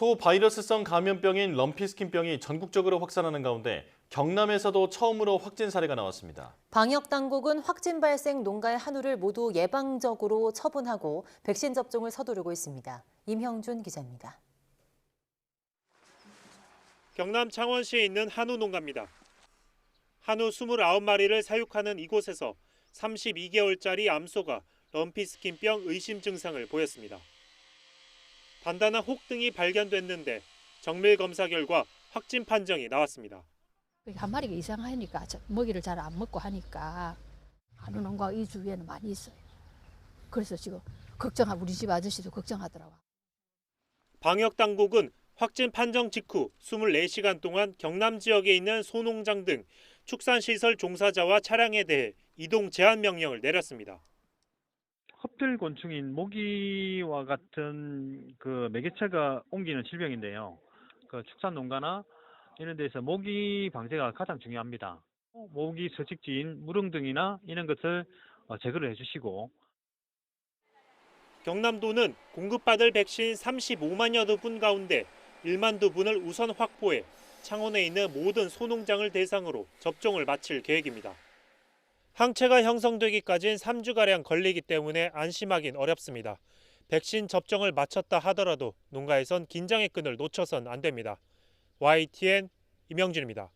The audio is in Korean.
소 바이러스성 감염병인 럼피스킨병이 전국적으로 확산하는 가운데 경남에서도 처음으로 확진 사례가 나왔습니다. 방역 당국은 확진 발생 농가의 한우를 모두 예방적으로 처분하고 백신 접종을 서두르고 있습니다. 임형준 기자입니다. 경남 창원시에 있는 한우 농가입니다. 한우 29마리를 사육하는 이곳에서 32개월짜리 암소가 럼피스킨병 의심 증상을 보였습니다. 단단한 혹 등이 발견됐는데 정밀 검사 결과 확진 판정이 나왔습니다. 한 마리가 이상하니까 저- 먹이를 잘 안 먹고 하니까 한우 농가 이 주위에는 많이 있어요. 그래서 지금 걱정하 우리 집 아저씨도 걱정하더라고. 방역 당국은 확진 판정 직후 24시간 동안 경남 지역에 있는 소농장 등 축산시설 종사자와 차량에 대해 이동 제한 명령을 내렸습니다. 흡들 곤충인 모기와 같은 그 매개체가 옮기는 질병인데요. 그 축산 농가나 이런 데서 모기 방제가 가장 중요합니다. 모기 서식지인 무릉 등이나 이런 것을 어, 제거를 해주시고 경남도는 공급받을 백신 35만여 분 가운데 1만 두 분을 우선 확보해 창원에 있는 모든 소농장을 대상으로 접종을 마칠 계획입니다. 항체가 형성되기까지는 3주가량 걸리기 때문에 안심하긴 어렵습니다. 백신 접종을 마쳤다 하더라도 농가에선 긴장의 끈을 놓쳐선 안 됩니다. YTN 임영준입니다.